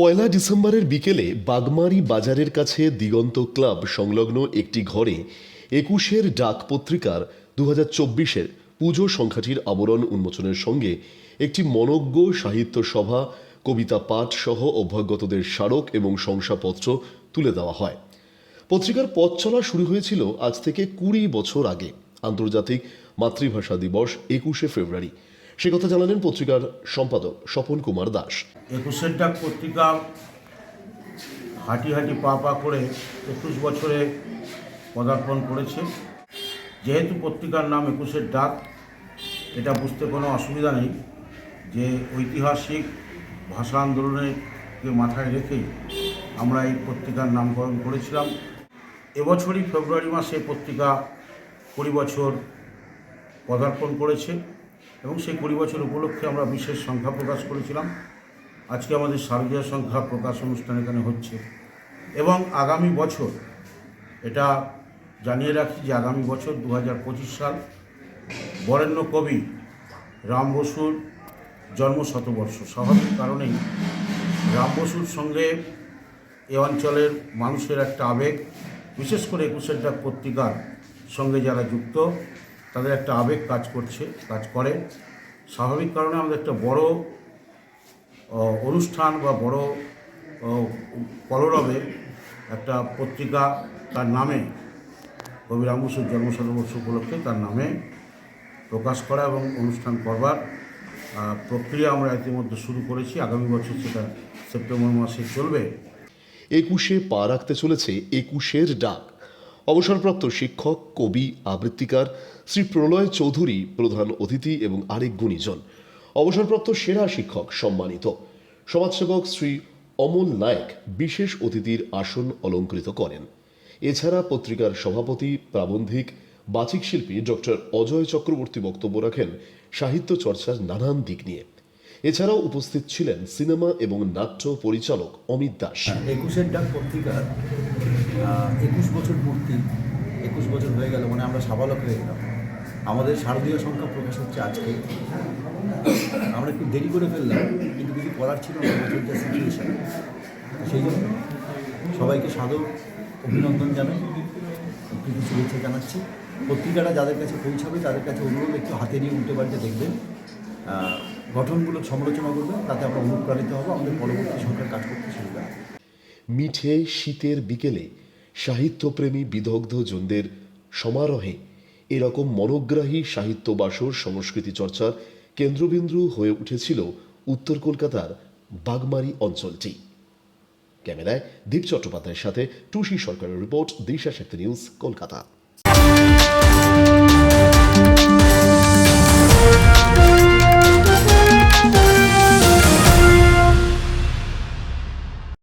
পয়লা ডিসেম্বরের বিকেলে বাগমারি বাজারের কাছে দিগন্ত ক্লাব সংলগ্ন একটি ঘরে একুশের ডাক পত্রিকার দু হাজার চব্বিশের পুজো সংখ্যাটির আবরণ উন্মোচনের সঙ্গে একটি মনজ্ঞ সাহিত্য সভা, কবিতা পাঠ সহ অভ্যাগতদের স্মারক এবং শংসাপত্র তুলে দেওয়া হয়। পত্রিকার পথ চলা শুরু হয়েছিল আজ থেকে কুড়ি বছর আগে, আন্তর্জাতিক মাতৃভাষা দিবস একুশে ফেব্রুয়ারি। সে কথা জানালেন পত্রিকার সম্পাদক স্বপন কুমার দাস। একুশের ডাক পত্রিকা হাঁটি হাঁটি পা পা করে একুশ বছরে পদার্পণ করেছে। যেহেতু পত্রিকার নাম একুশের ডাক, এটা বুঝতে কোনো অসুবিধা নেই যে ঐতিহাসিক ভাষা আন্দোলনকে মাথায় রেখেই আমরা এই পত্রিকার নামকরণ করেছিলাম। এবছরই ফেব্রুয়ারি মাসে পত্রিকা কুড়ি বছর পদার্পণ করেছে। এবং সেই কুড়ি বছর উপলক্ষে আমরা বিশেষ সংখ্যা প্রকাশ করেছিলাম। আজকে আমাদের শারদীয় সংখ্যা প্রকাশ অনুষ্ঠান এখানে হচ্ছে। এবং আগামী বছর, এটা জানিয়ে রাখি যে আগামী বছর দু হাজার পঁচিশ সাল বরেণ্য কবি রাম বসুর জন্ম শতবর্ষ স্বাভাবিক কারণেই রাম বসুর সঙ্গে এ অঞ্চলের মানুষের একটা আবেগ, বিশেষ করে একুশের ডাক পত্রিকার সঙ্গে যারা যুক্ত তাদের একটা আবেগ কাজ করছে, কাজ করে। স্বাভাবিক কারণে আমাদের একটা বড় অনুষ্ঠান বা বড় কলরবে একটা পত্রিকা তার নামে, কবি রাম বসুর জন্ম শতবর্ষ উপলক্ষে তার নামে প্রকাশ করা এবং অনুষ্ঠান করবার প্রক্রিয়া আমরা ইতিমধ্যে শুরু করেছি। আগামী বছর সেটা সেপ্টেম্বর মাসে চলবে। একুশে পা রাখতে চলেছে একুশের ডাক। অবসরপ্রাপ্ত শিক্ষক, কবি, আবৃত্তিকার শ্রী প্রলয় চৌধুরী প্রধান অতিথি এবং আরেক গুণীজন। অবসরপ্রাপ্ত সেরা শিক্ষক সম্মানিত। সমাজসেবক শ্রী অমল নায়ক বিশেষ অতিথির আসন অলঙ্কৃত করেন। এছাড়া পত্রিকার সভাপতি, প্রাবন্ধিক, বাচিক শিল্পী ডক্টর অজয় চক্রবর্তী বক্তব্য রাখেন সাহিত্য চর্চার নানান দিক নিয়ে। এছাড়াও উপস্থিত ছিলেন সিনেমা এবং নাট্য পরিচালক অমিত দাস। একুশের ডাক পত্রিকার একুশ বছর পূর্তি একুশ বছর হয়ে গেল মানে আমরা সাবালক হয়ে গেলাম। আমাদের শারদীয় সংখ্যা প্রকাশ হচ্ছে আজকে। আমরা একটু দেরি করে ফেললাম, কিন্তু কিছু করার ছিল না সিচুয়েশন সেই জন্য সবাইকে সাদর অভিনন্দন জানাই। কিছু শুভেচ্ছা জানাচ্ছি। পত্রিকাটা যাদের কাছে পৌঁছাবে, তাদের কাছে অনুরোধ একটু হাতে নিয়ে উল্টে পাল্টে দেখবেন। গঠনগুলো সমালোচনা করবেন, তাতে আমরা অনুপ্রাণিত হব। আমাদের পরবর্তী সংখ্যার কাজ করতে সুবিধা মিঠে শীতের বিকেলে সাহিত্যপ্রেমী বিদগ্ধ জনদের সমারোহে এরকম মনোগ্রাহী সাহিত্যবাসর সংস্কৃতি চর্চার কেন্দ্রবিন্দু হয়ে উঠেছিল উত্তর কলকাতার বাগমারি অঞ্চলটি। ক্যামেরায় দীপ চট্টোপাধ্যায়ের সাথে টুসি সরকারের রিপোর্ট দিশা শক্তি নিউজ কলকাতা।